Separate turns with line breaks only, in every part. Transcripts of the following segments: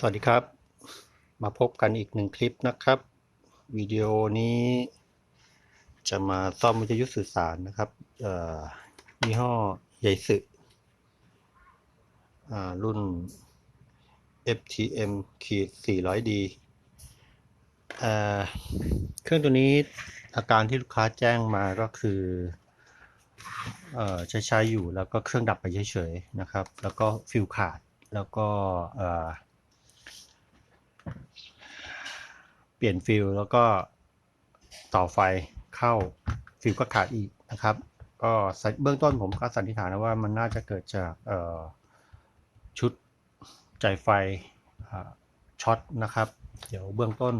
สวัสดีครับ มาพบกันอีกหนึ่งคลิปนะครับ วิดีโอนี้จะมาซ่อมวิทยุสื่อสารนะครับยี่ห้อใหญ่สึรุ่น FTM ขีด 400D เครื่องตัวนี้อาการที่ลูกค้าแจ้งมาก็คือใช้ใช้อยู่แล้วก็เครื่องดับไปเฉยๆนะครับ แล้วก็ฟิลขาดแล้วก็เอ่อ เปลี่ยนฟิลแล้วก็ต่อไฟเข้าฟิลก็ขาดอีกนะครับ ก็เบื้องต้นผมก็สันนิษฐานนะว่ามันน่าจะเกิดจากชุดจ่ายไฟช็อตนะครับ เดี๋ยวเบื้องต้น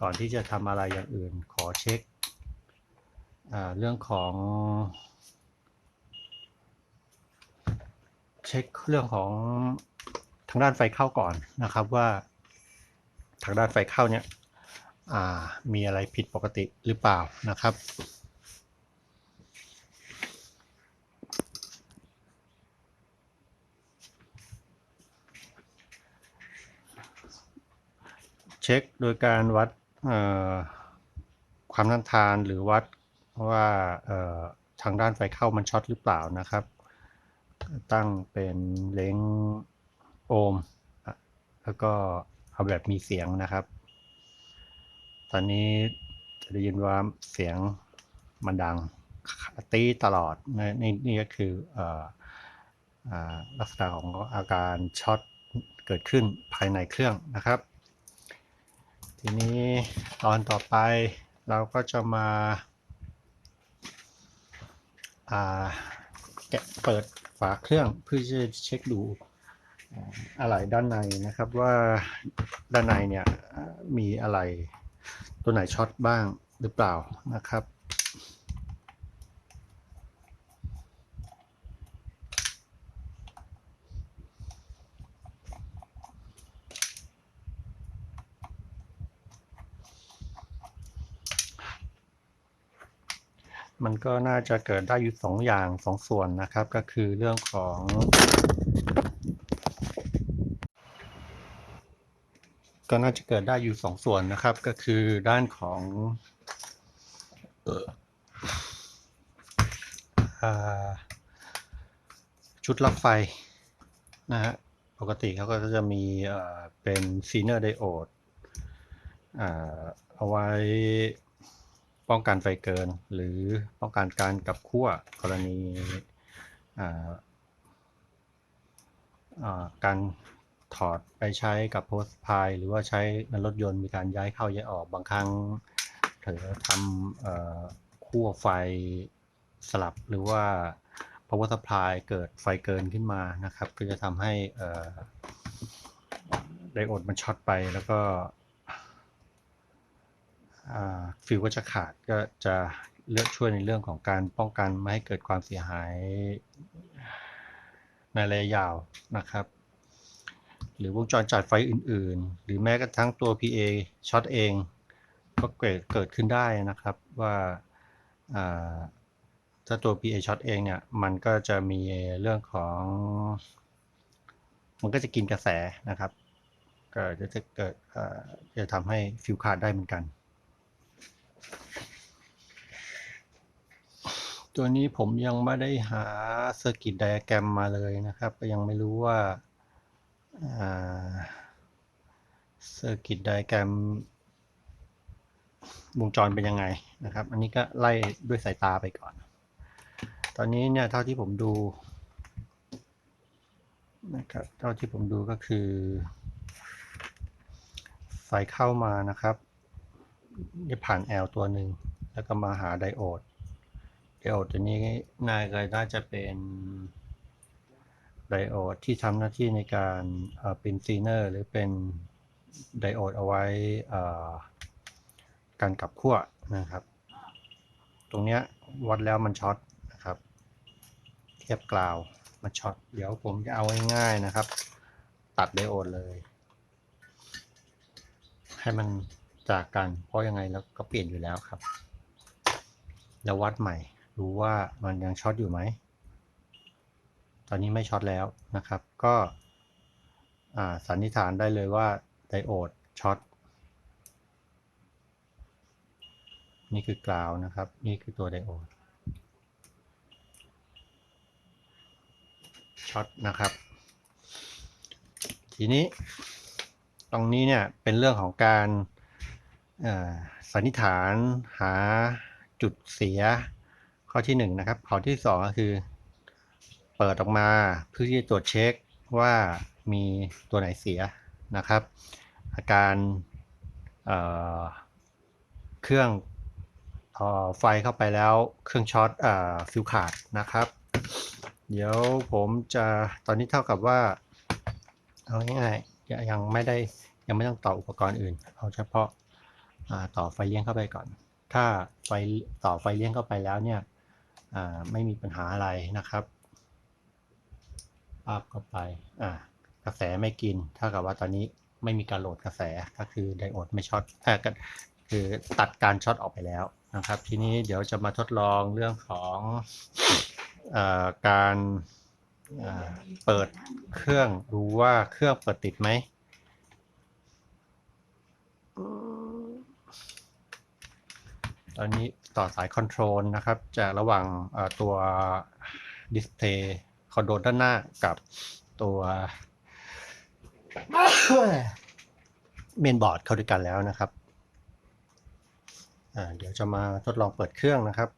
ก่อนที่จะทำอะไรอย่างอื่นขอเช็คเรื่องของ เช็คเรื่องของทางด้านไฟเข้าก่อนนะครับว่าทางด้านไฟเข้าเนี่ย มีอะไรผิดปกติหรือเปล่านะครับ เช็คโดยการวัดความต้านทานหรือวัดว่าทางด้านไฟเข้ามันช็อตหรือเปล่านะครับ ตั้งเป็นเล้งโอห์มแล้วก็เอาแบบมีเสียงนะครับ ตอนนี้จะได้ยินว่าเสียงมันดังตีตลอดน,นี่นี่ก็คืออลักษณะของอาการช็อตเกิดขึ้นภายในเครื่องนะครับ ทีนี้ตอนต่อไปเราก็จะมาาแกะเปิดฝาเครื่องเพื่อจะเช็คดูอะไรด้านในนะครับว่าด้านในเนี่ยมีอะไร ตัวไหนช็อตบ้างหรือเปล่านะครับ มันก็น่าจะเกิดได้อยู่สองอย่างสองส่วนนะครับ ก็คือเรื่องของ ก็น่าจะเกิดได้อยู่สองส่วนนะครับ ก็คือด้านของออชุดรับไฟนะฮะปกติเขาก็จะมีเป็นซีเนอร์ไดโอดเอาไว้ป้องกันไฟเกิน หรือป้องกันการกลับขั้วกรณีการ ถอดไปใช้กับโพสต์พายหรือว่าใช้ในรถยนต์มีการย้ายเข้าย้ายออกบางครั้งเผลอทำขั้วไฟสลับหรือว่า power supply เกิดไฟเกินขึ้นมานะครับ ก็จะทำให้ไดโอดมันช็อตไปแล้วก็ฟิวก็จะขาดก็จะเลือกช่วยในเรื่องของการป้องกันไม่ให้เกิดความเสียหายในระยะยาวนะครับ หรือวงจรจัดไฟอื่น ๆ หรือแม้กระทั่งตัว PA ช็อตเองก็เกิดเกิดขึ้นได้นะครับว่าถ้าตัว PA ช็อตเองเนี่ยมันก็จะมีเรื่องของ มันก็จะกินกระแสนะครับก็จะจะเกิดจะทำให้ฟิวขาดได้เหมือนกัน ตัวนี้ผมยังไม่ได้หาเซอร์กิตไดอะแกรมมาเลยนะครับ ก็ยังไม่รู้ว่า เซอร์กิตไดแกรมวงจรเป็นยังไงนะครับ อันนี้ก็ไล่ด้วยสายตาไปก่อน ตอนนี้เนี่ยเท่าที่ผมดูนะครับเท่าที่ผมดูก็คือ ไฟเข้ามานะครับจะผ่าน L ตัวหนึ่ง แล้วก็มาหาไดโอด ไดโอดตัวนี้น่าจะน่าจะเป็น ไดโอดที่ทำหน้าที่ในการเป็นซีเนอร์หรือเป็นไดโอดเอาไว้การกลับขั้วนะครับ ตรงเนี้ยวัดแล้วมันช็อตนะครับ เทียบกราวมันช็อต เดี๋ยวผมจะเอาง่ายๆนะครับ ตัดไดโอดเลย ให้มันจากกัน เพราะยังไงแล้วก็เปลี่ยนอยู่แล้วครับ แล้ววัดใหม่ดูว่ามันยังช็อตอยู่ไหม อนนี้ไม่ช็อตแล้วนะครับ ก็สันนิษฐานได้เลยว่าไดโอดช็อต นี่คือกราวนะครับ นี่คือตัวไดโอดช็อตนะครับ ทีนี้ตรงนี้เนี่ยเป็นเรื่องของการสันนิษฐานหาจุดเสียข้อที่หนึ่งนะครับข้อที่สองก็คือ เปิดออกมาเพื่อที่จะตรวจเช็คว่ามีตัวไหนเสียนะครับ อาการเเครื่องพอไฟเข้าไปแล้วเครื่องช็อตอฟิวขาดนะครับ เดี๋ยวผมจะตอนนี้เท่ากับว่า เอาง่ายๆยังยังไม่ได้ยังไม่ต้องต่ออุปกรณ์อื่น เอาเฉพาะาต่อไฟเลี้ยงเข้าไปก่อน ถ้าไฟต่อไฟเลี้ยงเข้าไปแล้วเนี่ยไม่มีปัญหาอะไรนะครับ อัพเข้าไปอ่ากระแสไม่กินเท่ากับว่าตอนนี้ไม่มีการโหลดกระแสก็คือไดโอดไม่ช็อตเอ่อก็คือตัดการช็อตออกไปแล้วนะครับ ทีนี้เดี๋ยวจะมาทดลองเรื่องของเออการอ่าเปิดเครื่องดูว่าเครื่องเปิดติดไหมตอนนี้ต่อสายคอนโทรลนะครับ จากระหว่างตัวดิสเพลย์ คอนโดด้านหน้ากับตัวเมนบอร์ดเข้าด้วยกันแล้วนะครับเดี๋ยวจะมาทดลองเปิดเครื่องนะครับ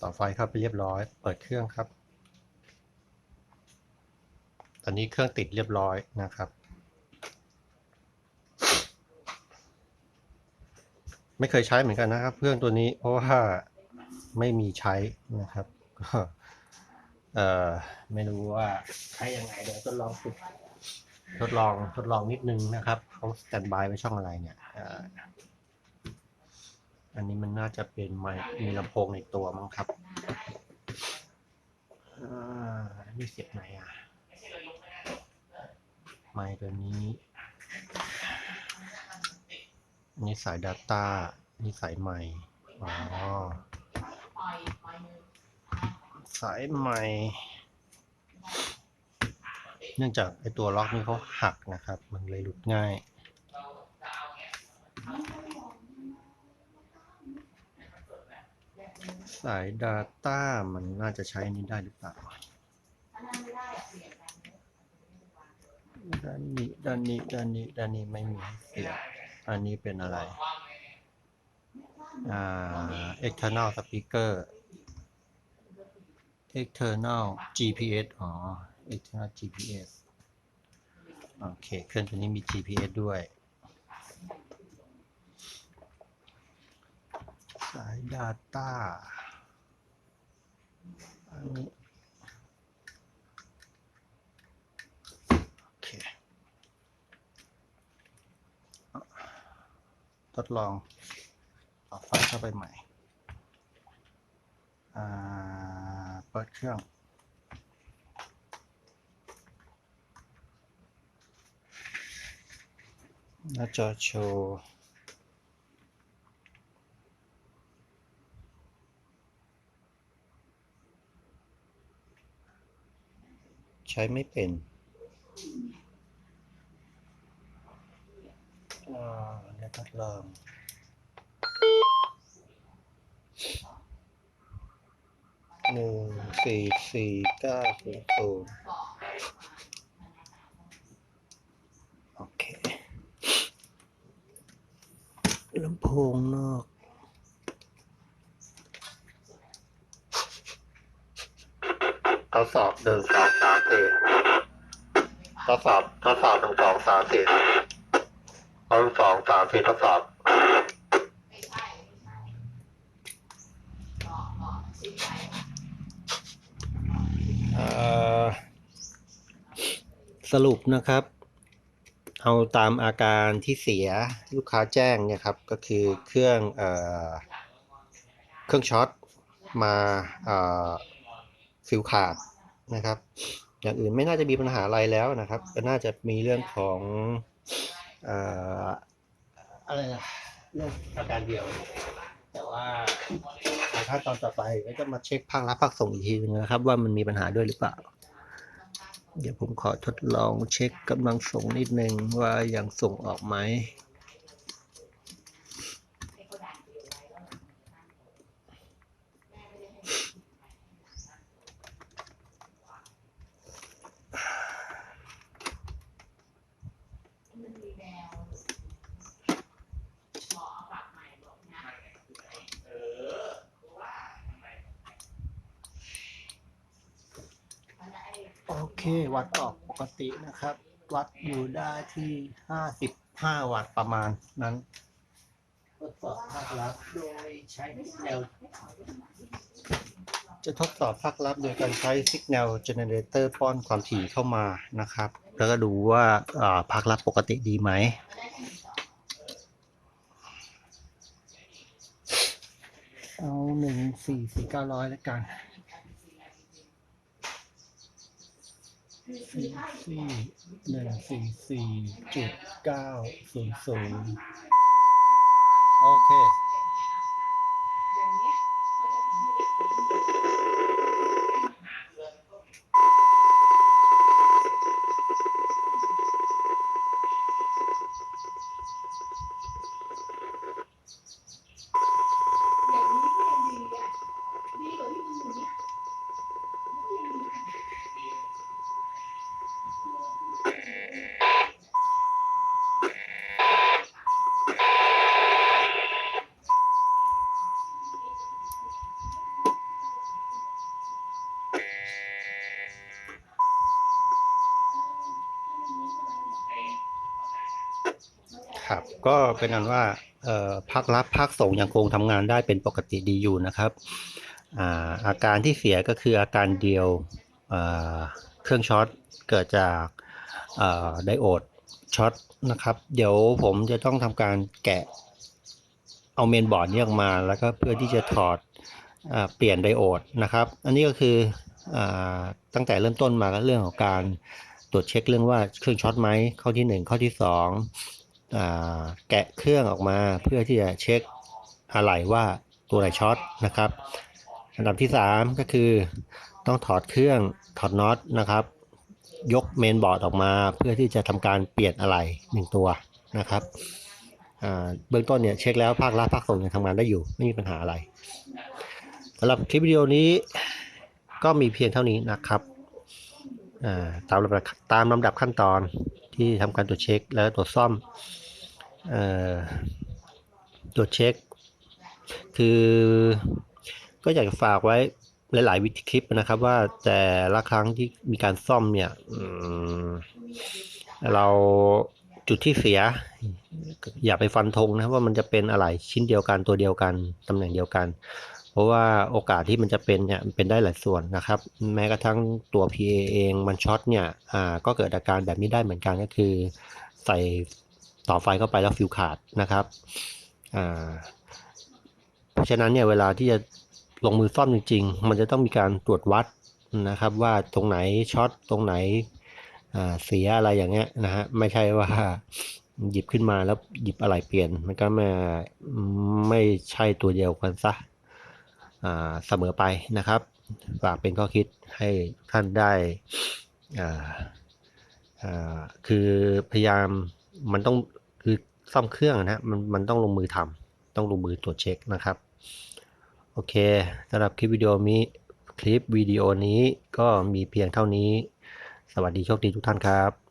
ต่อไฟเข้าไปเรียบร้อย เปิดเครื่องครับ ตอนนี้เครื่องติดเรียบร้อยนะครับ ไม่เคยใช้เหมือนกันนะครับ เครื่องตัวนี้เพราะว่าไม่มีใช้นะครับก็เออไม่รู้ว่าใช้ยังไงเดี๋ยวทดลองฝึกทดลองทดลองนิดนึงนะครับเขาสแตนบายไว้ช่องอะไรเนี่ยอันนี้มันน่าจะเป็นไมค์มีลำโพงในตัวมั้งครับอ่าอันนี้เสียบไหนอะ ไมค์ตัวนี้ นนี้สาย Data นี่สายไมค์อ๋อ สายไมค์เนื่องจากไอตัวล็อกนี้เขาหักนะครับ มันเลยหลุดง่ายสาย Data มันน่าจะใช้นนี้ได้หรือเปล่า ด้านนี้ ด้านนี้ ด้านนี้ ด้านนี้ไม่มีให้เสียบ อันนี้เป็นอะไร อ่า external speaker external GPS อ๋อ external GPS โอเค เครื่องตัวนี้มี GPS ด้วย สาย Data อันนี้ โอเค ทดลองต่อไฟเข้าไปใหม่ เปิดเครื่อง หน้าจอโชว์ใช้ไม่เป็น อ่าเดี๋ยว ทดลองหนึ่งสี่สี่เก้าศูนย์ศูนย์โอเคลำโพงนอกทดสอบหนึ่งสองสามสี่ทดสอบทดสอบหนึ่งสองสามสี่ หนึ่งสองสามสี่ทดสอบสรุปนะครับ เอาตามอาการที่เสียลูกค้าแจ้งเนี่ยครับ ก็คือเครื่องเอเครื่องช็อตมาฟิวขาดนะครับ อย่างอื่นไม่น่าจะมีปัญหาอะไรแล้วนะครับ ก็น่าจะมีเรื่องของ อะไรนะเรื่องอาการเดียว แต่ว่าอาขั้นตอนต่อไปก็จะมาเช็คภาครับภาคส่งอีกทีนึงนะครับ ว่ามันมีปัญหาด้วยหรือเปล่า เดี๋ยวผมขอทดลองเช็คกำลังส่งนิดนึงว่ายังส่งออกไหม เควัดออกปกตินะครับ วัดอยู่ได้ที่55วัตต์ประมาณนั้นทดสอบภาครับโดยใช้แนวจะทดสอบภาครับโดยการใช้ Signal Generator ป้อนความถี่เข้ามานะครับ แล้วก็ดูว่าอ่าภาครับปกติดีไหมเอาหนึ่งสี่สี่เก้าร้อยแล้วกัน สี่สี่หนึ่งสี่สี่จุดเก้าศูนย์ศูนย์โอเค ก็เป็นอันว่าภาครับภาคส่งยังคงทำงานได้เป็นปกติดีอยู่นะครับอาอาการที่เสียก็คืออาการเดียวเครื่องช็อตเกิดจากาไดโอดช็อตนะครับ เดี๋ยวผมจะต้องทำการแกะเอาเมนบอร์ดนี้ออกมาแล้วก็เพื่อที่จะถอดอเปลี่ยนไดโอดนะครับ อันนี้ก็คืออตั้งแต่เริ่มต้นมาก็เรื่องของการตรวจเช็คเรื่องว่าเครื่องช็อตไหมข้อที่หนึ่งข้อที่สอง แกะเครื่องออกมาเพื่อที่จะเช็คอะไหล่ว่าตัวไหนช็อตนะครับ อันดับที่ 3 ก็คือต้องถอดเครื่องถอดน็อตนะครับ ยกเมนบอร์ดออกมา เพื่อที่จะทำการเปลี่ยนอะไหล่หนึ่งตัวนะครับเบื้องต้นเนี่ยเช็คแล้วภาครับภาคส่งยังทำงานได้อยู่ไม่มีปัญหาอะไรสำหรับคลิปวิดีโอนี้ก็มีเพียงเท่านี้นะครับตามลำดับตามลำดับขั้นตอน ที่ทำการตรวจเช็ค แล้วตรวจซ่อมออตรวจเช็ค คือก็อยากจะฝากไว้หลาย ๆ วิธีคลิปนะครับ ว่าแต่ละครั้งที่มีการซ่อมเนี่ยเราจุดที่เสีย อย่าไปฟันธงนะว่ามันจะเป็นอะไรชิ้นเดียวกันตัวเดียวกันตำแหน่งเดียวกัน เพราะว่าโอกาสที่มันจะเป็นเนี่ยมันเป็นได้หลายส่วนนะครับ แม้กระทั่งตัว PA เองมันช็อตเนี่ยอ่าก็เกิดอาการแบบนี้ได้เหมือนกันก็คือ ใส่ต่อไฟเข้าไปแล้วฟิวขาดนะครับอ่าเพราะฉะนั้นเนี่ยเวลาที่จะลงมือซ่อมจริง ๆ มันจะต้องมีการตรวจวัดนะครับว่าตรงไหนช็อตตรงไหนอ่าเสียอะไรอย่างเงี้ยนะฮะไม่ใช่ว่าหยิบขึ้นมาแล้วหยิบอะไรเปลี่ยน มันก็ไม่ไม่ใช่ตัวเดียวกันซะ เสมอไปนะครับ ฝากเป็นข้อคิดให้ท่านได้คือพยายามมันต้องคือซ่อมเครื่องนะฮะมันมันต้องลงมือทำต้องลงมือตรวจเช็คนะครับ โอเคสำหรับคลิปวิดีโอนี้คลิปวิดีโอนี้ก็มีเพียงเท่านี้ สวัสดีโชคดีทุกท่านครับ